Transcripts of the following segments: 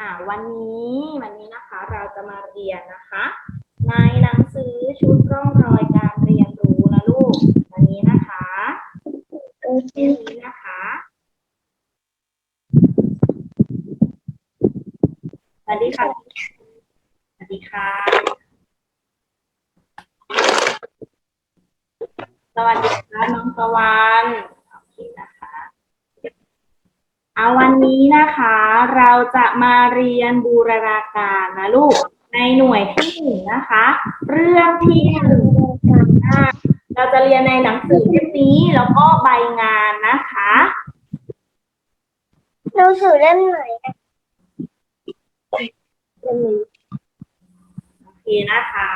อ่าวันนี้วันนี้นะคะเราจะมาเรียนนะคะ ในหนังสือชุดร่องรอยการเรียนรู้นะลูก วันนี้นะคะเล่มนี้นะคะ สวัสดีค่ะ สวัสดีค่ะ สวัสดีค่ะน้องตะวัน เอาวันนี้นะคะเราจะมาเรียนบูรณาการนะลูก ในหน่วยที่หนึ่งนะคะ เรื่องที่หนึ่งอ่าเราจะเรียนในหนังสือเล่มนี้แล้วก็ใบงานนะคะหนังสือเล่มไหนอะเล่มนี้โอเคนะคะ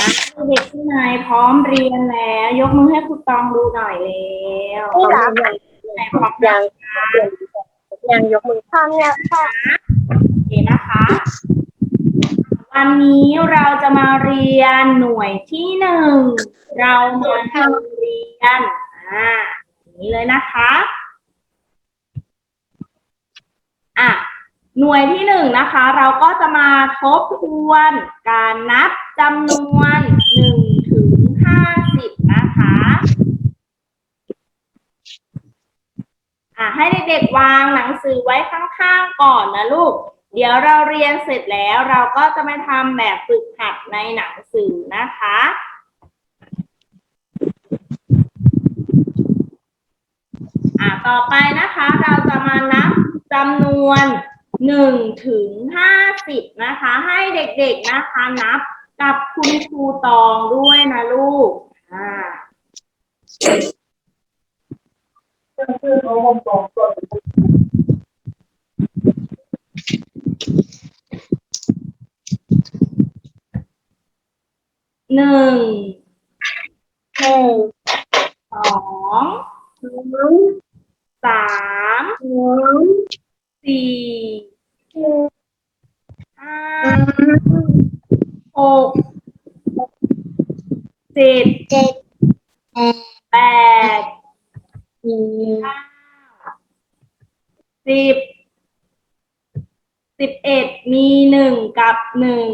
อะเด็กที่ไหนพร้อมเรียนแล้ว ยกมือให้ครูตองดูหน่อยแล้วนี่เหรอ ไหนพร้อมยังยังยกมือพร้อมแล้วค่ะโอเคนะคะ วันนี้เราจะมาเรียนหน่วยที่หนึ่ง เรามาทำเรียน อ่าอย่างนี้เลยนะคะ อะหน่วยที่หนึ่งนะคะ เราก็จะมาทบทวนการนับจำนวนหนึ่งถึงห้าสิบนะคะ อะให้เด็กๆวางหนังสือไว้ข้างๆก่อนนะลูก เดี๋ยวเราเรียนเสร็จแล้วเราก็จะมาทำแบบฝึกหัดในหนังสือนะคะอะต่อไปนะคะ เราจะมานับจำนวนหนึ่งถึงห้าสิบนะคะ ให้เด็กๆนะคะนับกับคุณครูตองด้วยนะลูกอ่า หนึ่งหนึ่งสองสองสามสี่สี่ห้าหกเจ็ดเจ็ดแปด แปด สี่ เก้าสิบสิบเอ็ดมีหนึ่งกับ หนึ่ง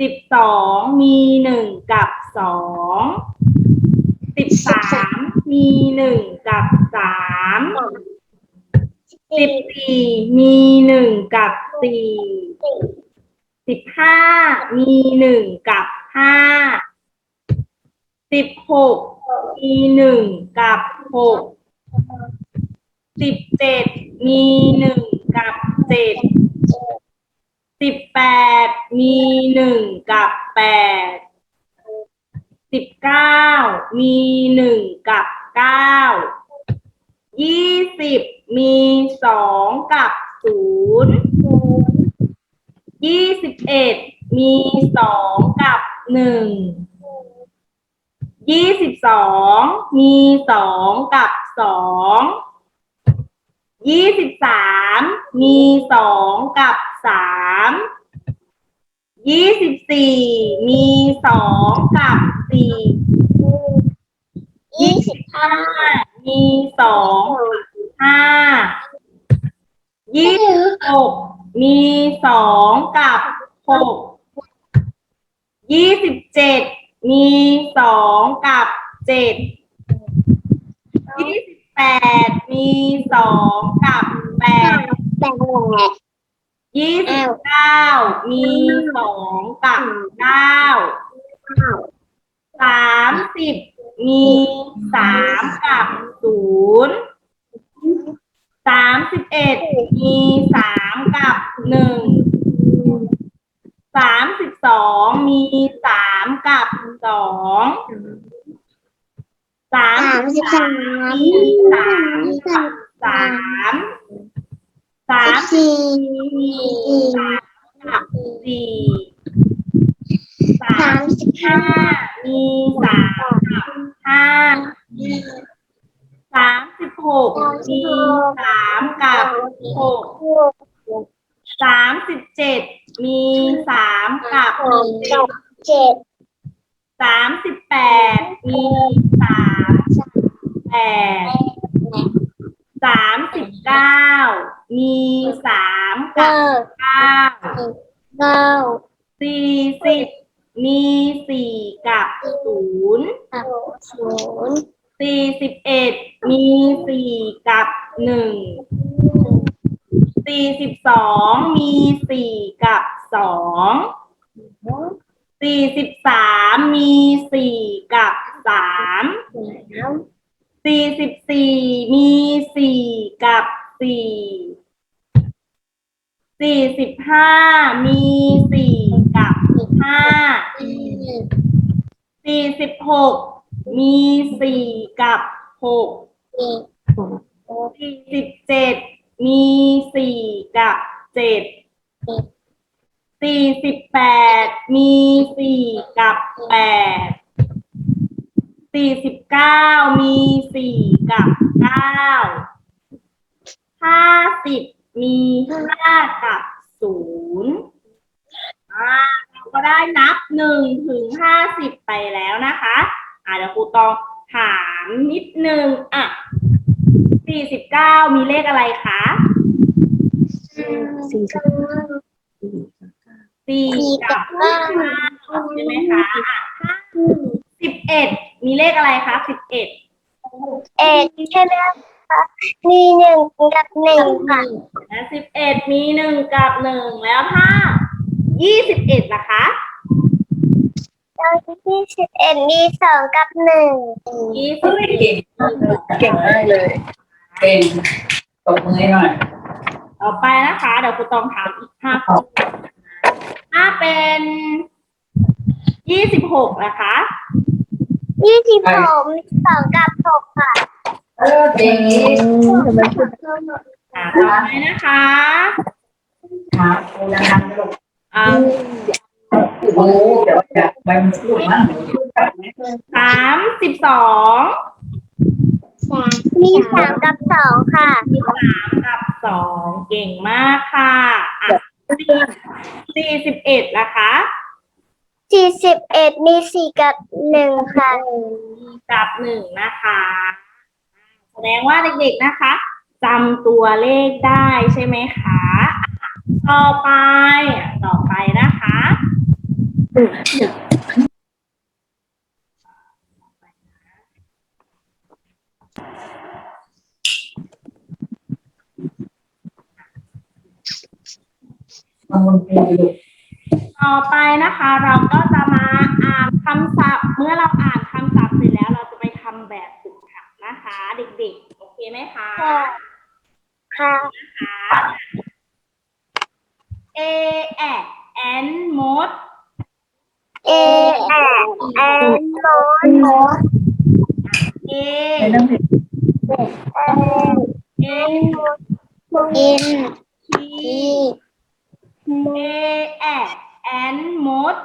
สิบสองมีหนึ่งกับสองสิบสามมีหนึ่งกับสามสิบสี่มีหนึ่งกับสี่สิบห้ามีหนึ่งกับห้าสิบหกมีหนึ่งกับหกสิบเจ็ดมีหนึ่งกับเจ็ด สิบแปดมีหนึ่งกับแปดสิบเก้ามีหนึ่งกับเก้ายี่สิบมีสองกับศูนย์ยี่สิบเอ็ดมีสองกับหนึ่งยี่สิบสองมีสองกับสอง ยี่สิบสามมีสองกับสามยี่สิบสี่มีสองกับสี่ยี่สิบห้ามีสองกับห้ายี่สิบหกมีสองกับหกยี่สิบเจ็ดมีสองกับเจ็ดยี่สิบ แปดมีสองกับแปดแปดยี่สิบเก้ามีสองกับเก้าเก้าสามสิบมีสามกับศูนย์สามสิบเอ็ดมีสามกับหนึ่งสามสิบสองมีสามกับสอง สามสามสิบสาสามสามกับสามสามสี่สามกับสี่สามสิบห้ามีสามกับห้าสามสิบหกมีสามกับหกสามสิบเจ็ดมีสามกับหกเจ็ดเจ็ดามสิบแปดมีสามแปดสามสิบเก้ามีสามกัเก้าบเก้าเก้าสี่สิบมีสี่กับศูนย์ศูนย์สี่สิบเอ็ดมีสี่กับหนึ่งสี่สิบสองมีสี่กับสอง สี่สิบสามมีสี่กับสามสามสี่สิบสี่มีสี่กับสี่สี่สิบห้ามีสี่กับห้าสี่สี่สิบหกมีสี่กับหกสี่สี่สิบเจ็ดมีสี่กับเจ็ด สี่สิบแปดมีสี่กับแปดสี่สิบเก้ามีสี่กับเก้าห้าสิบมีห้ากับศูนย์อ่าเราก็ได้นับหนึ่งถึงห้าสิบไปแล้วนะคะอ่าเดี๋ยวครูตองถามนิดนึงอะสี่สิบเก้ามีเลขอะไรคะสี่สิบ สี่กับห้าใช่ไหมคะอะสิบเอ็ดมีเลขอะไรคะสิบเอ็ดเอ็ดใช่ไหมคะมีหนึ่งกับหนึ่งค่ะและสิบเอ็ดมีหนึ่งกับหนึ่งแล้วถ้ายี่สิบเอ็ดล่ะคะแล้วที่สิบเอ็ดมีสองกับหนึ่งยี่สิบเอ็ดเก่งเก่งมากเลยเก่งตบมือให้หน่อยต่อไปนะคะ เดี๋ยวครูตองถามอีกห้าข้อ ถ้าเป็นยี่สิบหกนะคะ ยี่สิบหกมีสองกับหกค่ะเออเก่งอ่าต่อไปนะคะครับโอ้ยังทำไม่ลงอ่าโอ้เดี๋ยวจะไปมันพูดมั้งสามสิบสองมีสามกับสองค่ะมีสามกับสองเก่งมากค่ะอะ สี่สี่สิบเอ็ดนะคะ สี่สิบเอ็ดมีสี่กับหนึ่งค่ะ กับหนึ่งนะคะ แสดงว่าเด็กๆนะคะจำตัวเลขได้ใช่ไหมคะอะต่อไปอะต่อไปนะคะ มันมันพูดดู ต่อไปนะคะเราก็จะมาอ่านคำศัพท์ เมื่อเราอ่านคำศัพท์เสร็จแล้วเราจะไปทำแบบฝึกหัดนะคะ เด็กๆ โอเคไหมคะค่ะ A แอ and มดเอแอแอนโมนโม A ในเรื่องผิดแอน N อิน T โม A แอ and มด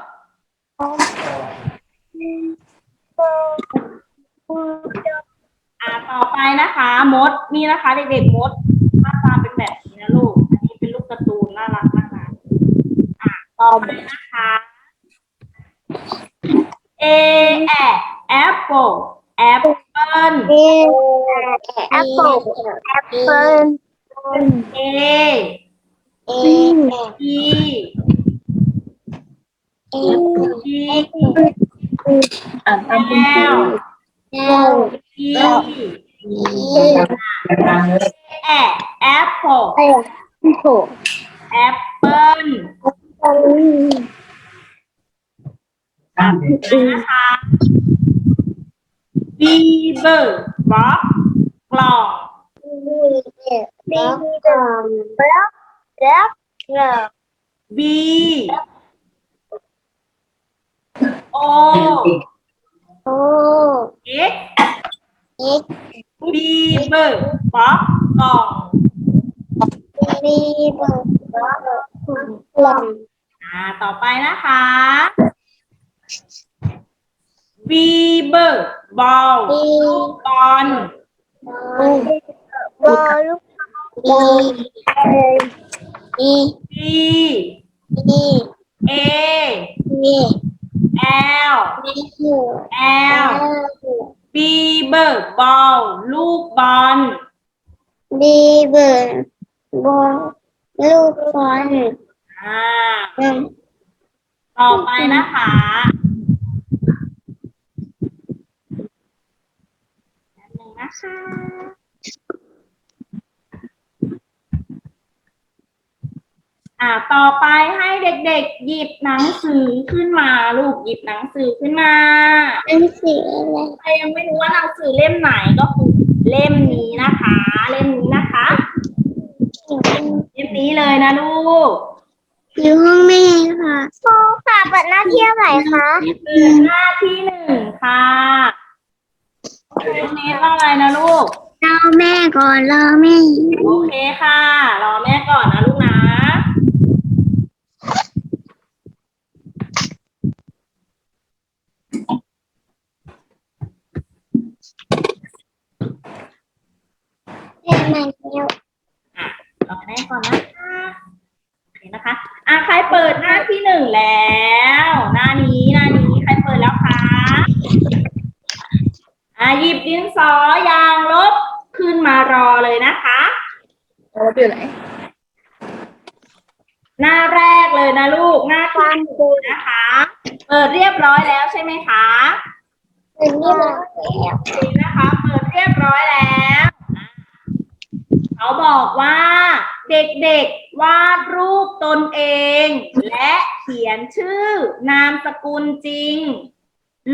อ่าต่อไปนะคะ มดนี่นะคะ เด็กๆมดหน้าตาเป็นแบบนี้นะลูก อันนี้เป็นลูกการ์ตูนน่ารักมากนะอ่าต่อไปนะคะ A แอ apple apple อินแอปเปิลแอปเปิล A เอ E เอ G อ่านตามคุณครู L แอล E ดังๆเลยแอ apple เอโห apple อ่านเลยนะคะ beaver บล็อกกล่องบีดอมบล็อกบล็อกบ ล็ก B O โอ้ X อีก beaver บล็อกกล่องบีดอมบล็อกกล่องอ่าต่อไปนะคะ beaver ball บีบอลบอลบีบี B บี A บี L บี L beaver ball ลูกบอลดีเบิร์นบอลลูกบอลอ่าอืมต่อไปนะคะ แป๊บนึงนะคะ อ่าต่อไปให้เด็กๆ หยิบหนังสือขึ้นมาลูกหยิบหนังสือขึ้นมาอันสีอะไรใครยังไม่รู้ว่าหนังสือเล่มไหนก็คือเล่มนี้นะคะ เล่มนี้นะคะ เล่มนี้เลยนะลูกอยู่ห้องแม่ค่ะครูค่ะเปิดหน้าที่อะไรคะคือหน้าที่หนึ่งค่ะเนสว่าอะไรนะลูกรอแม่ก่อนรอแม่โอเคค่ะ รอแม่ก่อนนะลูก นะแม่มาแล้วรอแม่ก่อนนะคะโอเคนะคะอะใครเปิดหน้าที่หนึ่งแล้ว หน้านี้หน้านี้ใครเปิดแล้วคะอะหยิบดินสอยางลบขึ้นมารอเลยนะคะโอ้อยู่ไหนหน้าแรกเลยนะลูกหน้าที่หนึ่งนะคะ เปิดเรียบร้อยแล้วใช่ไหมคะ เปิดนี่มาแล้วโอเคนะคะ เปิดเรียบร้อยแล้วอะ เขาบอกว่าเด็กๆวาดรูปตนเอง และเขียนชื่อนามสกุลจริง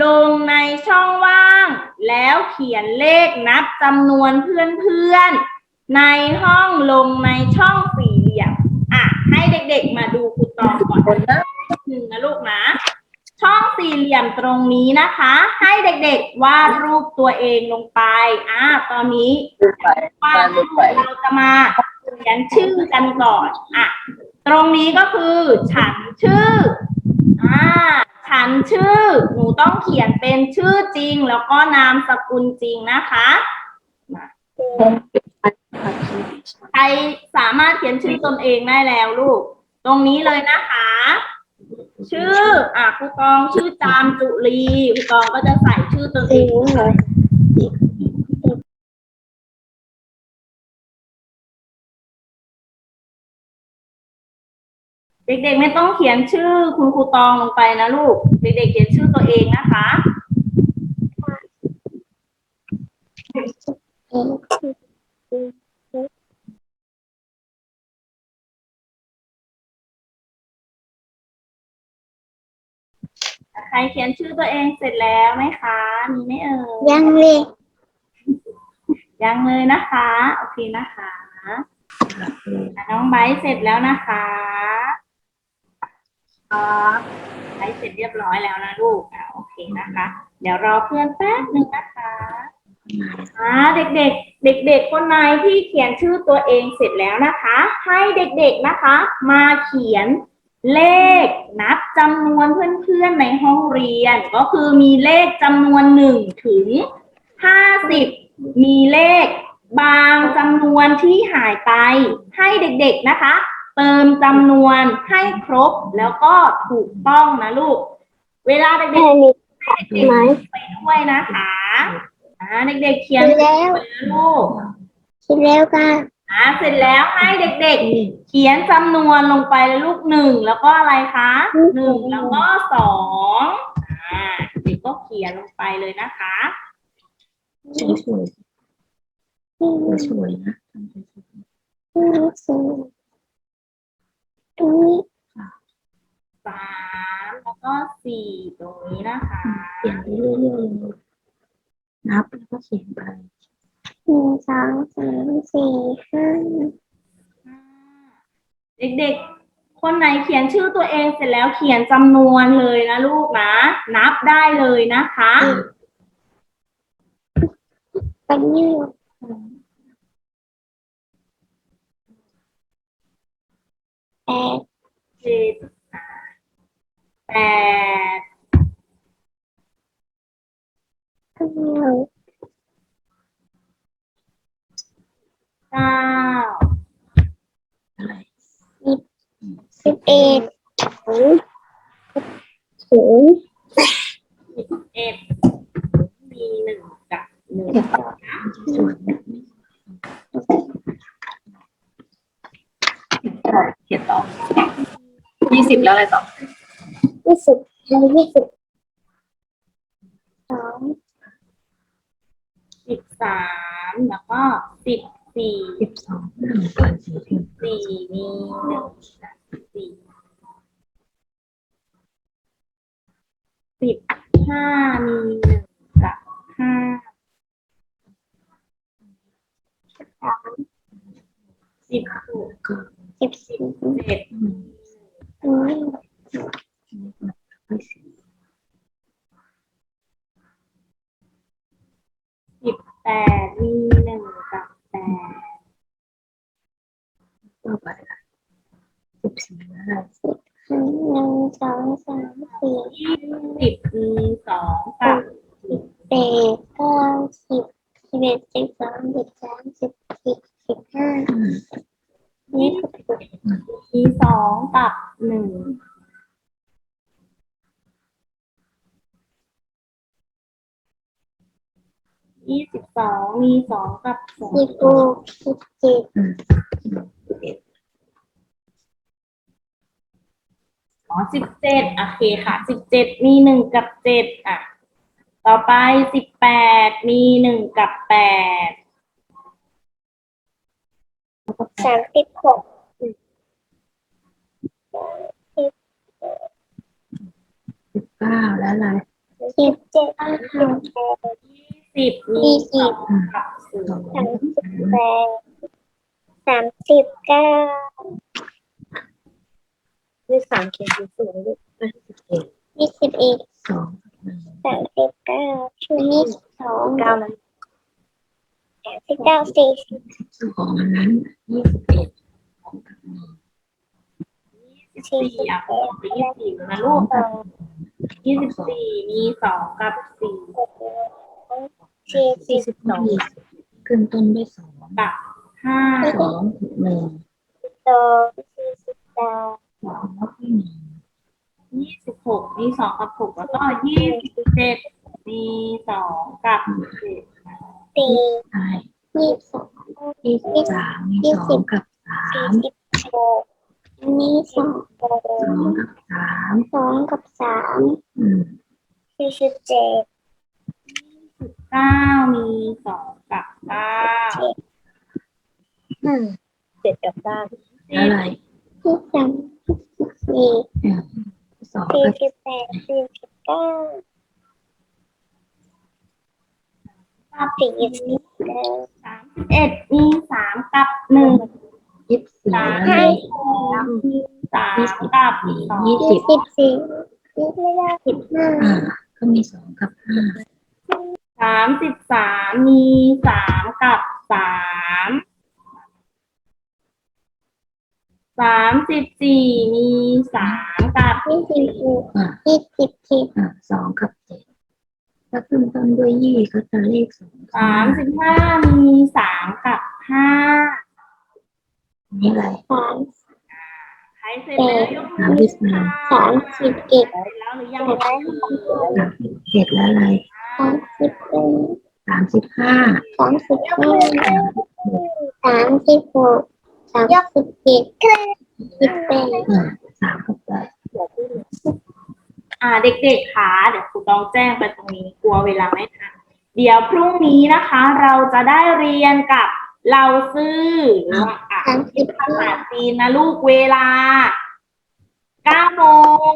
ลงในช่องว่าง แล้วเขียนเลขนับจำนวนเพื่อนๆ ในห้องลงในช่องสี่เหลี่ยมอะให้เด็กๆมาดูครูตองก่อนหนึ่งนะลูกนะ ช่องสี่เหลี่ยมตรงนี้นะคะ ให้เด็กๆวาดรูปตัวเองลงไปอ่าตอนนี้วาดรูปเราจะมาเขียนชื่อกันก่อนอะตรงนี้ก็คือ ฉันชื่ออ่าฉันชื่อ หนูต้องเขียนเป็นชื่อจริง แล้วก็นามสกุลจริงนะคะใครสามารถเขียนชื่อตนเองได้แล้วลูก ตรงนี้เลยนะคะ ชื่อ อะครูกองชื่อจามจุลีครูกองก็จะใส่ชื่อตนเองเหรอเด็กๆไม่ต้องเขียนชื่อคุณครูตองลงไปนะลูก เด็กๆเขียนชื่อตัวเองนะคะอ ใครเขียนชื่อตัวเองเสร็จแล้วไหมคะ มีไหมเอ่ยยังเลยยังเลยนะคะ โอเคนะคะอะน้องไบร์ทเสร็จแล้วนะคะครับไบร์ทเสร็จเรียบร้อยแล้วนะลูกอะโอเคนะคะ เดี๋ยวรอเพื่อนแป๊บหนึ่งนะคะอ่าเด็กๆ เด็ก ๆ คนไหนที่เขียนชื่อตัวเองเสร็จแล้วนะคะ ให้เด็กๆนะคะ มาเขียน เลขนับจำนวนเพื่อนๆในห้องเรียน ก็คือมีเลขจำนวนหนึ่งถึงห้าสิบมีเลขบางจำนวนที่หายไป ให้เด็กๆนะคะ เติมจำนวนให้ครบแล้วก็ถูกต้องนะลูก เวลาเด็กๆให้เด็กไหมๆไปด้วยนะคะอ่าเด็กๆเขียนคิดแล้วลูกคิดแล้วค่ะ อ่าเสร็จแล้วให้เด็กๆ เขียนจำนวนลงไปเลยลูกหนึ่งแล้วก็อะไรคะหนึ่งแล้วก็สองอ่าเด็กก็เขียนลงไปเลยนะคะสวยสวยสวยนะทำไปสวยหนังสือตรงนี้สามแล้วก็สี่ตรงนี้นะคะ เขียนไปเรื่อยๆเลยนับแล้วก็เขียนไป หนึ่งสองสามสี่ห้าเด็กๆ คนไหนเขียนชื่อตัวเองเสร็จแล้วเขียนจำนวนเลยนะลูกนะ นับได้เลยนะคะไปนี่แปดเจ็ดแปดเก้า เก้าอะไรสิบเอ็ดศูนย์ศูนย์เอ็ดมีหนึ่งกับหนึ่งเขียนต่อยี่สิบแล้วอะไรต่อยี่สิบแล้วยี่สิบสองสิบสามแล้วก็สิบ สี่สิบสองหนึ่งก่อนสี่สิบสี่มีหนึ่งกับสี่สิบห้ามีหนึ่งกับห้าสามสิบหกสิบสี่เจ็ดอืมอืมไม่สิบสิบแปดมีหนึ่ง แปดต่อไปละสิบสี่แล้วอะไรหนึ่งสองสามสี่ยี่สิบสองกับแปดเก้าสิบสิบเอ็ดสิบสองสิบสามสิบสี่สิบห้าอืมนี่ก็เป็นมีสองกับหนึ่ง ยี่สิบสองมีสองกับสองสิบหกสิบเจ็ดอืมสิบเอ็ดอ๋อสิบเจ็ดโอเคค่ะสิบเจ็ดมีหนึ่งกับเจ็ดอะ ต่อไปสิบแปดมีหนึ่งกับแปดสามสิบหกสิบเก้าแล้วอะไรสิบเจ็ดสิบแปดยี่ สิบมีสองกับศูสอนย์สามสิบแปดสามสิบเก้าเลขสามเขียนสูงๆลูกสิบเอ็ดยี่สิบเอ็ดสองสามสิบเก้าชุดยี่สิบสองเก้านั้นสามสิบเก้าสี่สิบสิบสองอันนั้นยี่สิบเอ็ดสองกับหนึ่งสี่อะยี่สิบสี่นะลูกยี่สิบสี่มีสองกับสี่ สี่สี่สิบสิบสองยี่สิบขึ้นต้นด้วยสองกับห้าสองหนึ่งสองสี่สิบสามสองแล้วก็หนึ่งยี่สิบหกมีสองกับหกแล้วก็ยี่สิบเจ็ดมีสองกับเจ็ดสี่ใช่ยี่สิบสองยี่สิบสามมีสองกับสาสี่มสิบหกอันนี้สองสองกับสามสองกับสามอืมสี่สิบเจ็ด เก้ามีสองกับเก้าเจ็ดกับเก้าอะไรที่สามสิบสี่สองสี่สิบแปดสี่สิบเก้าสี่สิบเก้าสามสิบเอ็ดมีสามกับหนึ่งยี่สิบสี่สามแล้วอะไรสามกับสองยี่สิบสี่ยี่สิบห้าก็มีสองกับห้า สามสิบสามมีสามกับสามสามสิบสี่มีสามกับยี่สิบหกอ่ายี่สิบเจ็ดอ่าสองกับเจ็ดถ้าขึ้นต้นด้วยยี่ก็จะเลขสองสามสิบห้ามีสามกับห้านี่อะไร สามใครเสร็จแล้วยกสามมืสิอบสามสามสิบเอ็ดแล้วหรือยังสามสิบเจ็ดแล้วอะไร สามสิบเอ็ดสามสิบห้าสามสิบห้าสามสิบหกสามสิบเจ็ดสิบแปดสามกับแปดอ่าเด็กๆคะเดี๋ยวครูต้องแจ้งไปตรงนี้กลัวเวลาไม่ทันเดี๋ยวพรุ่งนี้นะคะ เราจะได้เรียนกับเราซื้ออ่าอ่านที่ภาษาจีนนะลูกเวลา9โมง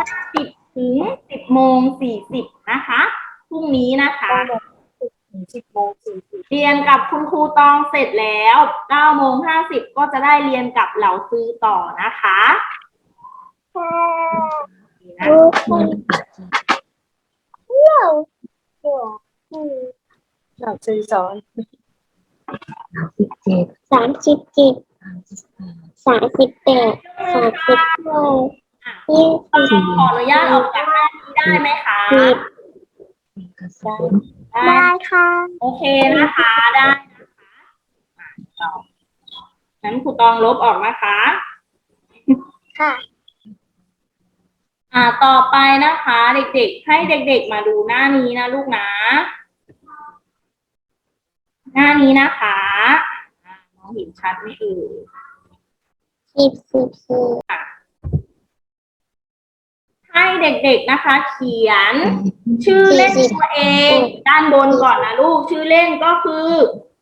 10ถึง 10โมง40นะคะ พรุ่งนี้นะคะสิบโมงสี่สิบเรียนกับคุณครูตองเสร็จแล้ว9โมง50ก็จะได้เรียนกับเหล่าซื้อต่อนะคะนี่นะทุกคเรียนนภาษาจีนเราซื้อสอนสามสิบเจ็ดสามสิบเจ็ดสามสิบแปดสามสิบแปดสามสิบเก้ายี่ตอสิงบขออนุญาตออกจากหน้านี้ได้ไหมคะ สิบมีกระสุนได้ได้ค่ะ โอเคนะคะได้นะคะอะต่องั้นครูตองลบออกนะคะ ค่ะ อ่าต่อไปนะคะ เด็กๆ ให้เด็กๆมาดูหน้านี้นะลูกนะ หน้านี้นะคะอ่ามองเห็นชัดไหมเอ่ยเสิบสิบสี่ ให้เด็กๆนะคะ เขียน ชื่อเล่นตัวเอง ด้านบนก่อนนะลูก ชื่อเล่นก็คือ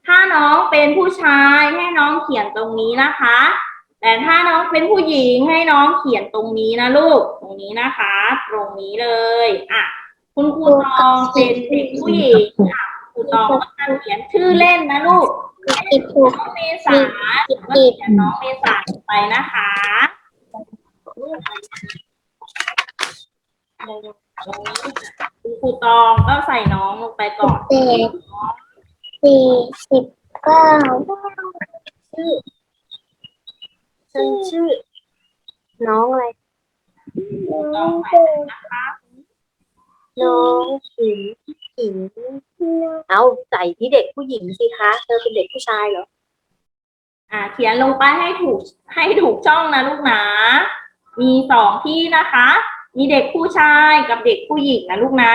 ถ้าน้องเป็นผู้ชายให้น้องเขียนตรงนี้นะคะ แต่ถ้าน้องเป็นผู้หญิงให้น้องเขียนตรงนี้นะลูก ตรงนี้นะคะ ตรงนี้เลยอะคุณครูตองเป็นเด็กผู้หญิงค่ะครูตองก็จะเขียนชื่อเล่นนะลูกสิบหกน้องเมษาก็เขียนน้องเมษาลงไปนะคะ คุณครูตองก็ใส่น้องลงไปก่อนแปดสี่สิบเก้าชื่อฉันชื่อ น้องอะไรน้องใส่นะคะน้องขิงขิงเอาใส่ที่เด็กผู้หญิงสิคะเธอเป็นเด็กผู้ชายเหรออ่า เขียนลงไปให้ถูกให้ถูกช่องนะลูกนะมีสองที่นะคะ มีเด็กผู้ชายกับเด็กผู้หญิงนะลูกนะ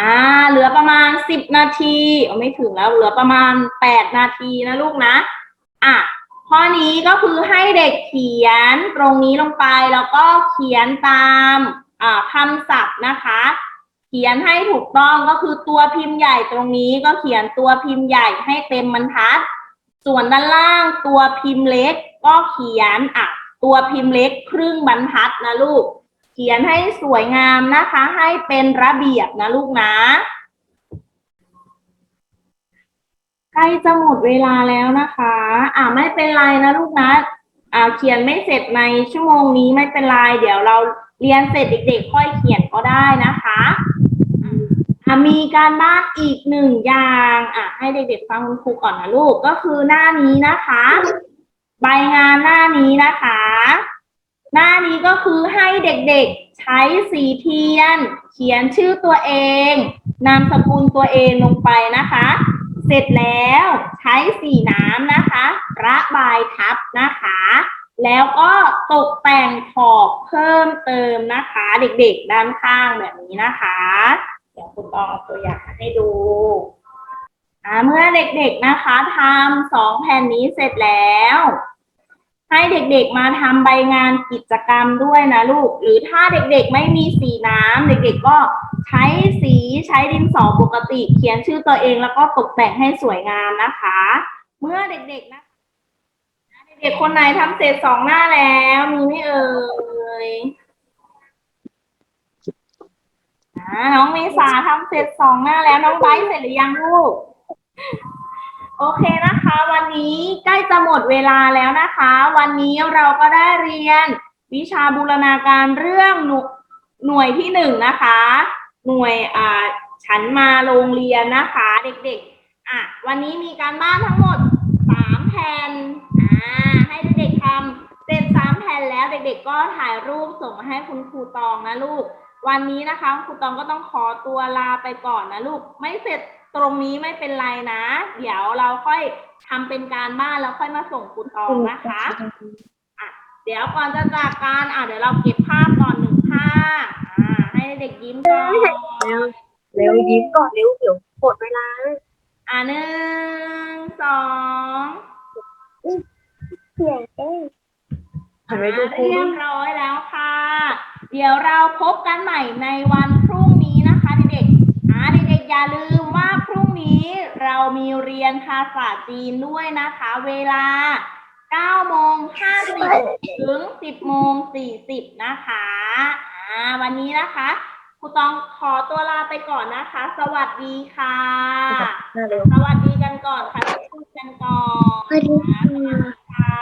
อ่า เหลือประมาณสิบนาทีเอาไม่ถึงแล้ว เหลือประมาณแปดนาทีนะลูกนะ อะข้อนี้ก็คือให้เด็กเขียนตรงนี้ลงไปแล้วก็เขียนตามอ่าคำศัพท์นะคะ เขียนให้ถูกต้องก็คือตัวพิมพ์ใหญ่ตรงนี้ก็เขียนตัวพิมพ์ใหญ่ให้เต็มบรรทัด ส่วนด้านล่างตัวพิมพ์เล็กก็เขียนอะตัวพิมพ์เล็กครึ่งบรรทัดนะลูก เขียนให้สวยงามนะคะ ให้เป็นระเบียบนะลูกนะใกล้จะหมดเวลาแล้วนะคะ อ่าไม่เป็นไรนะลูกนะ อ่าเขียนไม่เสร็จในชั่วโมงนี้ไม่เป็นไร เดี๋ยวเราเรียนเสร็จเด็กๆ ค่อยเขียนก็ได้นะคะ มีการบ้านอีกหนึ่งอย่างอะให้เด็กๆฟังคุณครูก่อนนะลูกก็คือหน้านี้นะคะ ใบงานหน้านี้นะคะ หน้านี้ก็คือให้เด็กๆใช้สีเทียน เขียนชื่อตัวเอง นามสกุลตัวเองลงไปนะคะ เสร็จแล้วใช้สีน้ำนะคะระบายทับนะคะ แล้วก็ตกแต่งขอบเพิ่มเติมนะคะ เด็กๆด้านข้างแบบนี้นะคะ ดี๋ยวคุณตอเอาตัวอย่างมาให้ดูอ่าเมื่อเด็กๆนะคะทำสองแผ่นนี้เสร็จแล้ว ให้เด็กๆมาทำใบงานกิจกรรมด้วยนะลูก หรือถ้าเด็กๆไม่มีสีน้ำเด็กๆก็ใช้สีใช้ดินสอปกติ เขียนชื่อตัวเองแล้วก็ตกแต่งให้สวยงามนะคะ เมื่อเด็กๆนะเด็กๆคนไหนทำเสร็จสองหน้าแล้วมีไหม่เอ่ย อ่าน้องเมษาทำเสร็จสองหน้าแล้วน้องไบร์ทเสร็จหรือยังลูก โอเคนะคะ วันนี้ใกล้จะหมดเวลาแล้วนะคะ วันนี้เราก็ได้เรียน วิชาบูรณาการเรื่องหน่วยหน่วยที่หนึ่งนะคะ หน่วยอ่าฉันมาโรงเรียนนะคะ เด็กๆอะวันนี้มีการบ้านทั้งหมดสามแผ่นอ่าให้เด็กๆทำเสร็จสามแผ่นแล้วเด็กๆก็ถ่ายรูปส่งมาให้คุณครูตองนะลูก วันนี้นะคะครูตองก็ต้องขอตัวลาไปก่อนนะลูก ไม่เสร็จตรงนี้ไม่เป็นไรนะ เดี๋ยวเราค่อยทำเป็นการบ้านแล้วค่อยมาส่งครูตองนะคะเดี๋ยวก่อนจะจากกันอะเดี๋ยวเราเก็บภาพก่อนหนึ่งภาพอ่าให้เด็กยิ้มก่อนเร็วยิ้มก่อนเร็วเดี๋ยวหมดเวลาอ่าหนึ่งสองเขียนเองหันไปดูครูเรียบร้อยแล้วค่ะ เดี๋ยวเราพบกันใหม่ในวันพรุ่งนี้นะคะเด็กๆอ่าเด็กๆอย่าลืมว่าพรุ่งนี้เรามีเรียนภาษาจีนด้วยนะคะ เวลา9โมง50ถึง 10โมง40 นะคะอ่าวันนี้นะคะครูตองขอตัวลาไปก่อนนะคะ สวัสดีค่ะหน้าเร็วสวัสดีกันก่อนค่ะพูดกันก่อนสวัสดีค่ะ